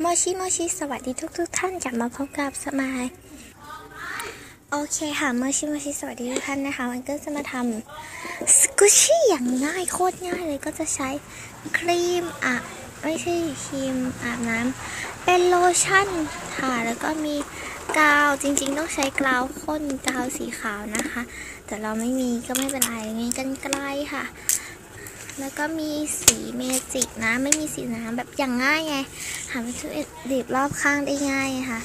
โมชิโมชิสวัสดีทุกทุกๆท่านกลับมาพบกับสมายโอเคค่ะโมชิโมชิสวัสดีทุกท่านนะคะมันก็จะมาทำสกูชี่อย่างง่ายโคตรง่ายเลยก็จะใช้ครีมอะไม่ใช่ครีมอาบน้ำเป็นโลชั่นค่ะ แล้วก็มีกาวจริงๆ ต้องใช้กาวข้นกาวสีขาวนะคะ แต่เราไม่มีก็ไม่เป็นไรมีกันไกลค่ะ แล้วก็มีสีเมจิกนะ ไม่มีสีน้ำแบบอย่างง่ายไง หาวัตถุดิบรอบข้างได้ง่ายค่ะ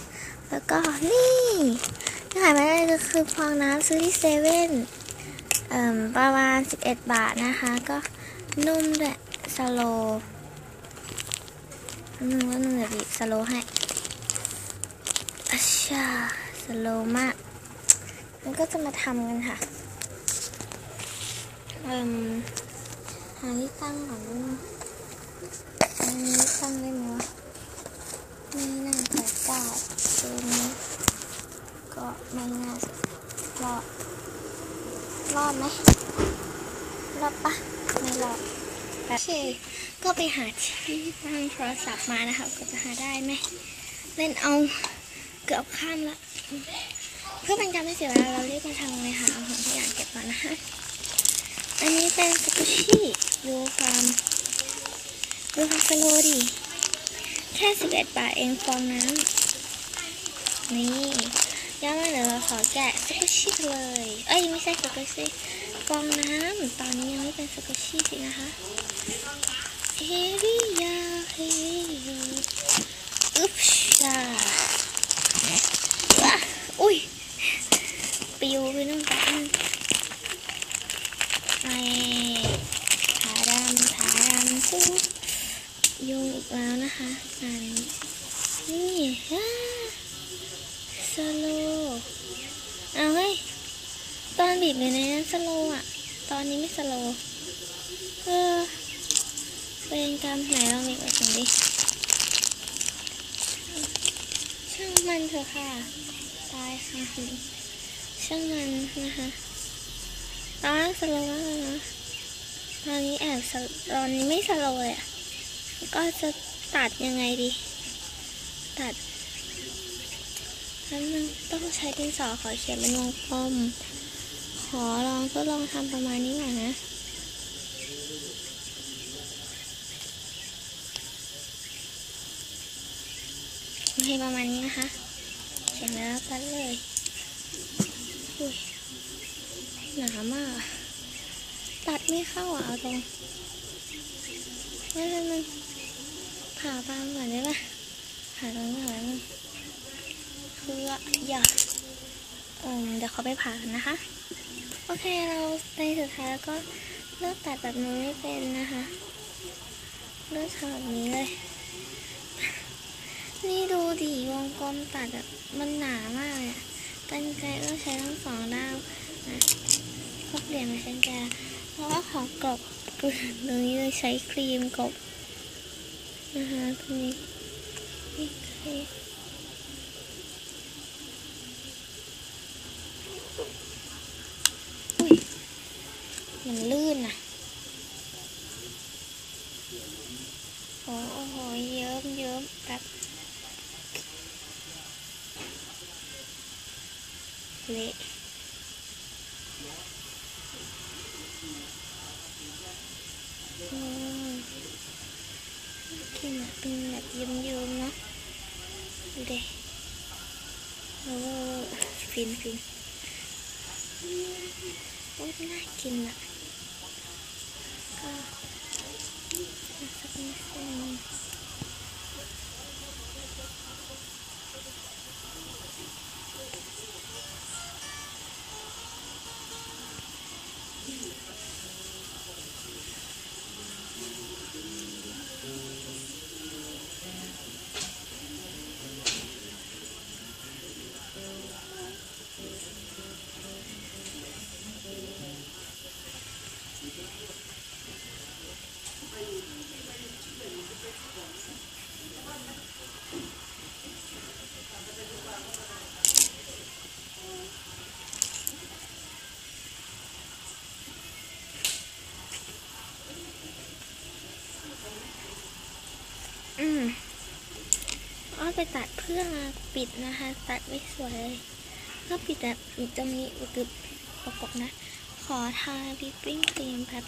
แล้วก็นี่ที่ขายไม่ได้ก็คือฟองน้ำซื้อที่เซเว่นประมาณ 11 บาทนะคะ ก็นุ่มด้วยสโลนุ่มก็นุ่มแบบสโลให้อัชชาสโลมากมันก็จะมาทำกันค่ะ เอ่ม หาที่ตั้งก่อนด้วยอันนี้ตั้งได้ไหมวะไม่น่าจะได้ตัวนี้ก็ไม่น่าจะรอด รอดไหมรอดปะไม่รอดโอเค ก็ไปหาที่ตั้งโทรศัพท์มานะคะก็จะหาได้ไหมเล่นเอาเกือบข้ามละ เพื่อเป็นการไม่เสียเวลาเราเรีบมาทำเลยค่ะเอาของทุกอย่างเก็บก่อนนะคะ อันนี้เป็นสกุชี่ดูความ ดูคาสโลดิแค่สิบเอ็ดบาทเองฟองน้ำนี่ย้อนมาเดี๋ยวเราขอแกะสกุชิเลย เอ้ยไม่ใช่สกุชิฟองน้ำตอนนี้ยังไม่เป็นสกุชิสินะคะเฮริยาเฮริยาอึ๊บชาว้าอุ้ยปิวไปนู่นไปนู่น ไอ้ผาดำผาดำสู้ ยุงอีกแล้วนะคะอันนี่ฮ่สโลว์เอาเฮ้ย ตอนบีบอยู่ในนั้นสโลว์อะ ตอนนี้ไม่สโลว์เออเป็นกรรมไหนลองบีบไปถึงดิช่างมันเถอะค่ะตายค่ะช่างมันนะคะตอนสโลว์มากเลยนะตอนนี้แอบสโลตอนนี้ไม่สโลว์เลยอะ ก็จะตัดยังไงดี ตัดนั้นมันต้องใช้ดินสอขอเขียนเป็นวงกลม ขอลองก็ลองทำประมาณนี้ก่อนนะโอเคประมาณนี้นะคะเขียนแล้วตัดเลยอุ้ยหนามาก ตัดไม่เข้าอะเอาตรงไม่ไม่ไม่ผ่าบางก่อนได้ปะผ่าตรงนี้ก่อนนึงคืออย่าเออ เขาไปผ่ากันนะคะ โอเคเราในสุดท้ายแล้วก็เลือกตัดแบบนี้ไม่เป็นนะคะเลือกทำแบบนี้เลย นี่ดูดิวงกลมตัดแบบมันหนามากเลยอะกันไกรต้อใช้ทั้งสองด้ามนะก็เปลี่ยนมาใช้กันไกเพราะว่าขอกรบตรงนี้เลยใช้ครีมกรบนะคะตรงนี้นี่ครีมอุ้ยมันลื่นอะ โอ้โหเยิ้มเยิ้มแบบเละอืมกิน ไปตัดเพื่อมาปิดนะคะ ตัดไม่สวยเลยก็ปิดแบบจะมีอุตุประกบนะ ขอทาบิปปิ้งครีมแบบ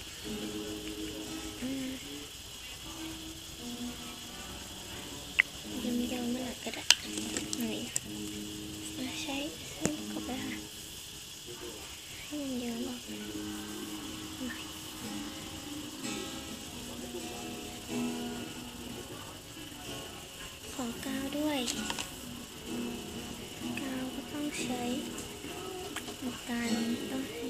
กาวด้วยกาวก็ต้องใช้ในการต้องใช้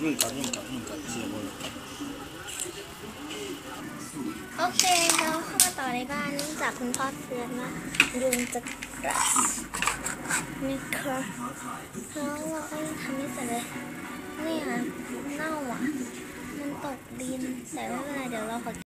ยุ่งกัดยุ่งกัดยุ่งกัดเสียบน โอเคเราเข้ามาต่อในบ้านเนื่องจากคุณพ่อเตือนว่ายุงจะกัดนี่ค่ะแล้วเราก็ยังทำไม่เสร็จเลยเนี่ยเน่าอะ มันตกดินแต่ไม่เป็นไรเดี๋ยวเราขอ